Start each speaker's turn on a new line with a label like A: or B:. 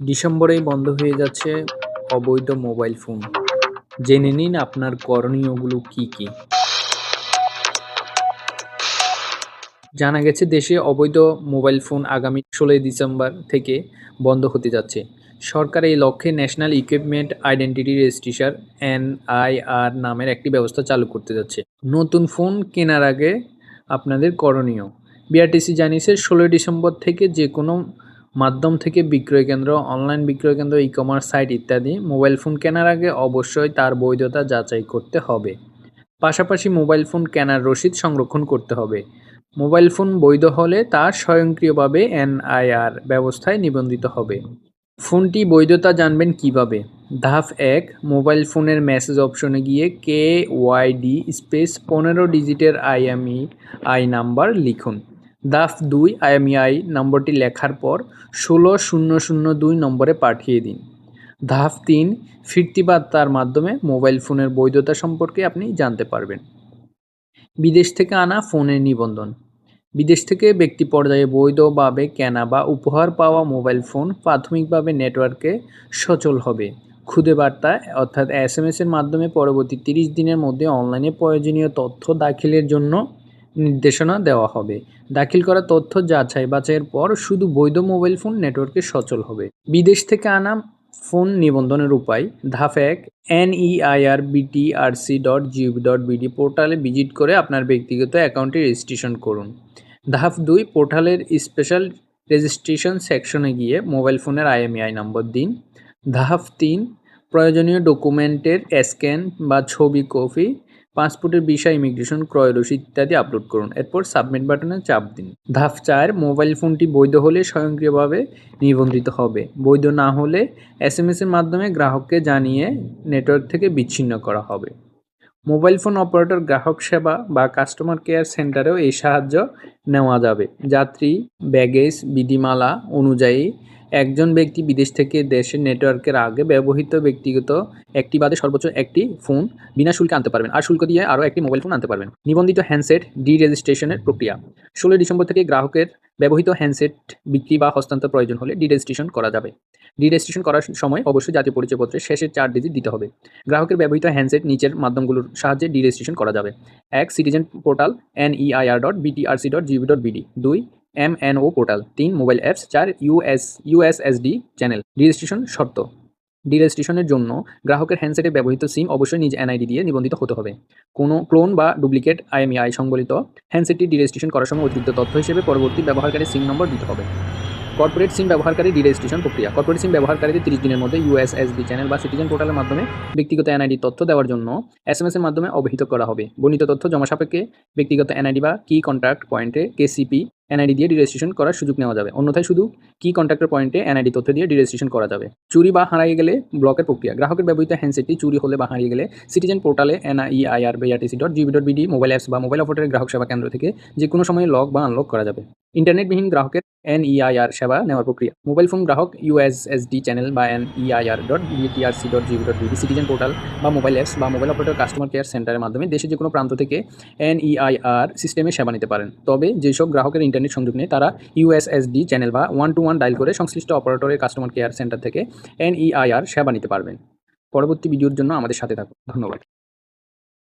A: ডিসেম্বরেই বন্ধ হয়ে যাচ্ছে অবৈধ মোবাইল ফোন। জেনে নিন আপনার করণীয়গুলো কী কী। জানা গেছে দেশে অবৈধ মোবাইল ফোন আগামী ষোলোই ডিসেম্বর থেকে বন্ধ হতে যাচ্ছে। সরকার এই লক্ষ্যে national equipment identity registration, NIR নামের একটি ব্যবস্থা চালু করতে যাচ্ছে। নতুন ফোন কেনার আগে আপনাদের করণীয়। বিআরটিসি জানিয়েছে, ষোলোই ডিসেম্বর থেকে যে কোনো মাধ্যম থেকে বিক্রয় কেন্দ্র, অনলাইন বিক্রয় কেন্দ্র ই কমার্স সাইট ইত্যাদি। মোবাইল ফোন কেনার আগে অবশ্যই তার বৈধতা যাচাই করতে হবে। পাশাপাশি মোবাইল ফোন কেনার রসিদ সংরক্ষণ করতে হবে। মোবাইল ফোন বৈধ হলে তা স্বয়ংক্রিয়ভাবে এনআইআর ব্যবস্থায় নিবন্ধিত হবে। ফোনটি বৈধতা জানবেন কীভাবে? ধাপ এক, মোবাইল ফোনের মেসেজ অপশনে গিয়ে কে ওয়াইডি স্পেস পনেরো ডিজিটের আইএমই আই নাম্বার লিখুন। ধাপ দুই আইএমইআই নম্বরটি লেখার পর ষোলো শূন্য শূন্য দুই নম্বরে পাঠিয়ে দিন। ধাপ তিন, ফিরতি বার্তার মাধ্যমে মোবাইল ফোনের বৈধতা সম্পর্কে আপনি জানতে পারবেন। বিদেশ থেকে আনা ফোনের নিবন্ধন। বিদেশ থেকে ব্যক্তি পর্যায়ে বৈধভাবে কেনা বা উপহার পাওয়া মোবাইল ফোন প্রাথমিকভাবে নেটওয়ার্কে সচল হবে। খুদে বার্তা অর্থাৎ এস এর মাধ্যমে পরবর্তী তিরিশ দিনের মধ্যে অনলাইনে প্রয়োজনীয় তথ্য দাখিলের জন্য নির্দেশনা দেওয়া হবে। দাখিল করা তথ্য যাচাই বাছাইয়ের পর শুধু বৈধ মোবাইল ফোন নেটওয়ার্কে সচল হবে। বিদেশ থেকে আনা ফোন নিবন্ধনের উপায়, ধাপ এক NEIR BTRC dot GOV dot BD পোর্টালে ভিজিট করে আপনার ব্যক্তিগত অ্যাকাউন্টে রেজিস্ট্রেশন করুন। ধাপ দুই, পোর্টালের স্পেশাল রেজিস্ট্রেশন সেকশনে গিয়ে মোবাইল ফোনের আইএমইআই নম্বর দিন। ধাপ তিন, প্রয়োজনীয় ডকুমেন্টের স্ক্যান বা ছবি কপি পাসপোর্টের বিষয়, ইমিগ্রেশন ক্রয় রসিদ ইত্যাদি আপলোড করুন। এরপর সাবমিট বাটনে চাপ দিন। ধাপ চার, মোবাইল ফোনটি বৈধ হলে স্বয়ংক্রিয়ভাবে নিবন্ধিত হবে। বৈধ না হলে এস এম এর মাধ্যমে গ্রাহককে জানিয়ে নেটওয়ার্ক থেকে বিচ্ছিন্ন করা হবে। মোবাইল ফোন অপারেটর, গ্রাহক সেবা বা কাস্টমার কেয়ার সেন্টারেও এই সাহায্য নেওয়া যাবে। যাত্রী, ব্যাগেজ, বিধিমালা অনুযায়ী একজন ব্যক্তি বিদেশ থেকে দেশের নেটওয়ার্কের আগে ব্যবহৃত ব্যক্তিগত একটি বাদে সর্বোচ্চ একটি ফোন বিনা শুল্কে আনতে পারবেন। আর শুল্ক দিয়ে আরও একটি মোবাইল ফোন আনতে পারবেন। নিবন্ধিত হ্যান্ডসেট ডি রেজিস্ট্রেশনের প্রক্রিয়া। ষোলোই ডিসেম্বর থেকে গ্রাহকের ব্যবহৃত হ্যান্ডসেট বিক্রি বা হস্তান্তর প্রয়োজন হলে ডি রেজিস্ট্রেশন করা যাবে। ডি রেজিস্ট্রেশন করার সময় অবশ্যই জাতীয় পরিচয়পত্রের শেষের চার ডিজিট দিতে হবে। গ্রাহকের ব্যবহৃত হ্যান্ডসেট নিচের মাধ্যমগুলোর সাহায্যে ডি রেজিস্ট্রেশন করা যাবে। এক citizen portal NEIR dot BTRC dot GB dot BD দুই এমএনও পোর্টাল। তিন মোবাইল অ্যাপস, চার ইউএস, ইউএসএসডি চ্যানেল। রেজিস্ট্রেশন শর্ত। ডি রেজিস্ট্রেশনের জন্য গ্রাহকের হ্যান্ডসেটে ব্যবহৃত সিম অবশ্যই নিজ এনআইডি দিয়ে নিবন্ধিত হতে হবে। কোনো ক্লোন বা ডুপ্লিকেট আইএমইআই সংবলিত হ্যান্ডসেটটি ডি রেজিস্ট্রেশন করার সময় অতিরিক্ত তথ্য হিসেবে পরবর্তী ব্যবহারকারীর সিম নম্বর দিতে হবে। কর্পোরেট সিম ব্যবহারকারী ডি রেজিস্ট্রেশন প্রক্রিয়া। কর্পোরেট সিম ব্যবহারকারীদের তিরিশ দিনের মধ্যে ইউএসএসডি চ্যানেল বা সিটিজেন পোর্টালের মাধ্যমে ব্যক্তিগত এনআইডি তথ্য দেওয়ার জন্য এস এম এর মাধ্যমে অবহিত করা হবে। বর্ণিত তথ্য জমা সাপেক্ষে ব্যক্তিগত এনআইডি বা কি কন্ট্যাক্ট পয়েন্টে কেসিপি এনআইডি দিয়ে ডিরেজিস্ট্রেশন করার সুযোগ নেওয়া যাবে। অন্যথায় শুধু কি কন্ট্রাক্টর পয়েন্টে এনআইডি তথ্য দিয়ে ডিরেজিস্ট্রেশন করা যাবে। চুরি বা হারিয়ে গেলে ব্লকের প্রক্রিয়া। গ্রাহকের ব্যবহৃত হ্যান্ডসেটটি চুরি হলে বা হারিয়ে গেলে সিটিজেন পোর্টালে NIIR BRTC dot GB dot BD mobile apps বা মোবাইল অপারেটরের গ্রাহক সেবা কেন্দ্র থেকে যে কোনো সময় লক বা আনলক করা যাবে। ইন্টারনেটবিহীন গ্রাহকের এনইআইআর সেবা নেওয়ার প্রক্রিয়া। মোবাইল ফোন গ্রাহক ইউএসএসডি চ্যানেল বা NEIR dot BTRC dot GB dot BD citizen portal বা মোবাইল অ্যাপস বা মোবাইল অপারেটর কাস্টমার কেয়ার সেন্টারের মাধ্যমে দেশের যে কোনো প্রান্ত থেকে এনইআইআর সিস্টেমে সেবা নিতে পারেন। তবে যেসব গ্রাহকের ইন্টারনেট সংযোগ নেই, তারা ইউএসএসডি চ্যানেল বা ওয়ান টু ওয়ান ডাইল করে সংশ্লিষ্ট অপারেটরের কাস্টমার কেয়ার সেন্টার থেকে এনইআইআর সেবা নিতে পারবেন। পরবর্তী ভিডিওর জন্য আমাদের সাথে থাকুন। ধন্যবাদ।